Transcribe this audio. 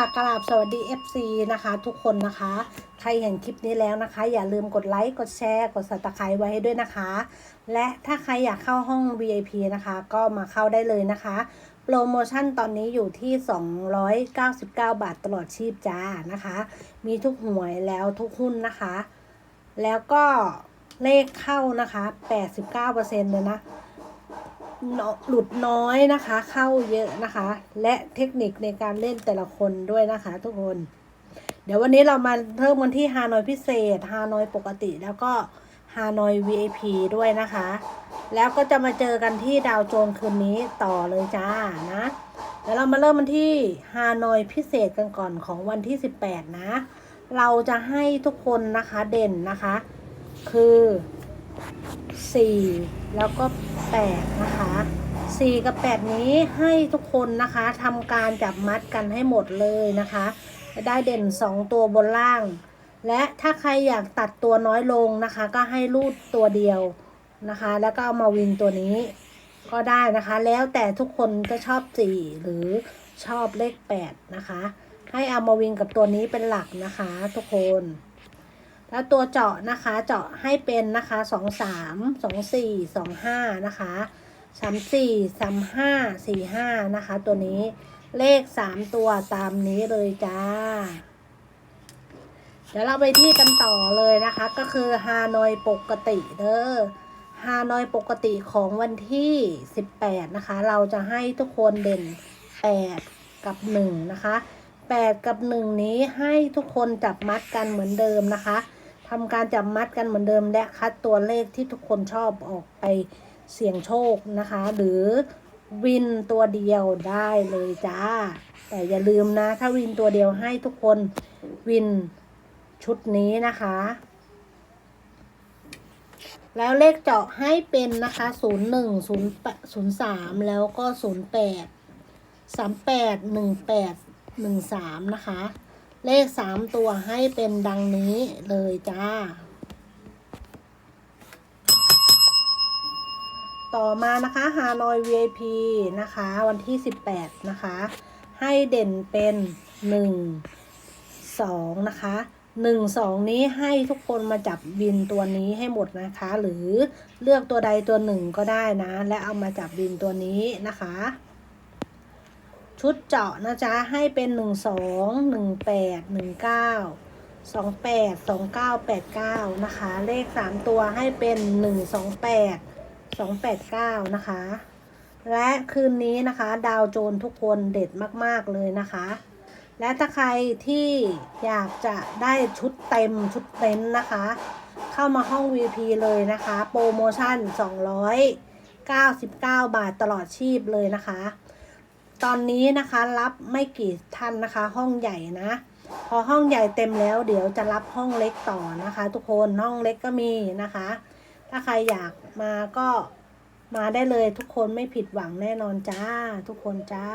ค่ะกราบสวัสดี FC นะคะ ทุกคนนะคะ ใครเห็นคลิปนี้แล้วนะคะ อย่าลืมกดไลค์ กดแชร์ กดสับตไครไว้ให้ด้วยนะคะ และถ้าใครอยากเข้าห้อง VIP นะคะ ก็มาเข้าได้เลยนะคะ โปรโมชั่นตอนนี้อยู่ที่ 299 บาทตลอดชีพจ้านะคะ มีทุกหวยแล้วทุกหุ้นนะคะ แล้วก็เลขเข้านะคะ 89%เลยนะ หลุดน้อยนะคะ เข้าเยอะนะคะ และเทคนิคในการเล่นแต่ละคนด้วยนะคะ ทุกคน เดี๋ยววันนี้เรามาเพิ่มกันที่ฮานอยพิเศษฮานอยปกติแล้วก็ฮานอย VIP ด้วยนะคะ แล้วก็จะมาเจอกันที่ดาวโจนคืนนี้ต่อเลยจ้านะเดี๋ยวเรามาเริ่มกันที่ฮานอยพิเศษกันก่อนของวันที่ 18 นะ เราจะให้ทุกคนนะคะเด่นนะคะ คือ 4 แล้วก็8นะคะ 4 กับ 8 นี้ให้ทุกคนนะคะทำการจับมัดกันให้หมดเลยนะคะได้เด่น 2 ตัวบนล่าง และถ้าใครอยากตัดตัวน้อยลงนะคะ ก็ให้รูดตัวเดียวนะคะ แล้วก็เอามาวินตัวนี้ก็ได้นะคะ แล้วแต่ทุกคนจะชอบ 4 หรือชอบเลข 8 นะคะ ให้เอามาวินกับตัวนี้เป็นหลักนะคะทุกคน แล้วตัวเจาะนะคะเจาะให้เป็นนะคะสองสามสองสี่สองห้านะคะสามสี่สามห้าสี่ห้านะคะ ตัวนี้เลขสามตัวตามนี้เลยจ้า เดี๋ยวเราไปที่กันต่อเลยนะคะ ก็คือฮานอยปกติเด้อฮานอยปกติของวันที่สิบแปดนะคะ เราจะให้ทุกคนเด่นแปดกับหนึ่งนะคะแปดกับหนึ่งนี้ให้ทุกคนจับมัดกันเหมือนเดิมนะคะ ทำการจับมัดกันเหมือนเดิมและคัดตัวเลขที่ทุกคนชอบออกไปเสี่ยงโชคนะคะ หรือวินตัวเดียวได้เลยจ้า แต่อย่าลืมนะ ถ้าวินตัวเดียวให้ทุกคนวินชุดนี้นะคะ แล้วเลขเจาะให้เป็นนะคะศูนย์หนึ่งศูนย์ศูนย์สามแล้วก็ศูนย์แปดสามแปดหนึ่งแปดหนึ่งสามนะคะ เลขสามตัวให้เป็นดังนี้เลยจ้า ต่อมานะคะฮานอย VIP นะคะ วันที่ 18 นะคะ ให้เด่นเป็น 1 2 นะคะ1 2นี้ให้ทุกคนมาจับบินตัวนี้ให้หมดนะคะ หรือเลือกตัวใดตัวหนึ่งก็ได้นะ และเอามาจับบินตัวนี้นะคะ ชุดเจาะนะจ๊ะ ให้เป็น1 2 1 8 1 9 2 8 2 9 8 9นะคะ เลข3ตัวให้เป็น1 2 8 289นะคะ และคืนนี้นะคะ ดาวโจนทุกคนเด็ดมาก ๆ เลยนะคะ และถ้าใครที่อยากจะได้ชุดเต็มชุดเต็นนะคะ เข้ามาห้อง VP เลยนะคะ โปรโมชั่น 299 บาทตลอดชีพเลยนะคะ ตอนนี้นะคะรับไม่กี่ท่านนะคะ ห้องใหญ่นะ พอห้องใหญ่เต็มแล้ว เดี๋ยวจะรับห้องเล็กต่อนะคะ ทุกคนห้องเล็กก็มีนะคะ ถ้าใครอยากมาก็มาได้เลยทุกคนไม่ผิดหวังแน่นอนจ้า ทุกคนจ้า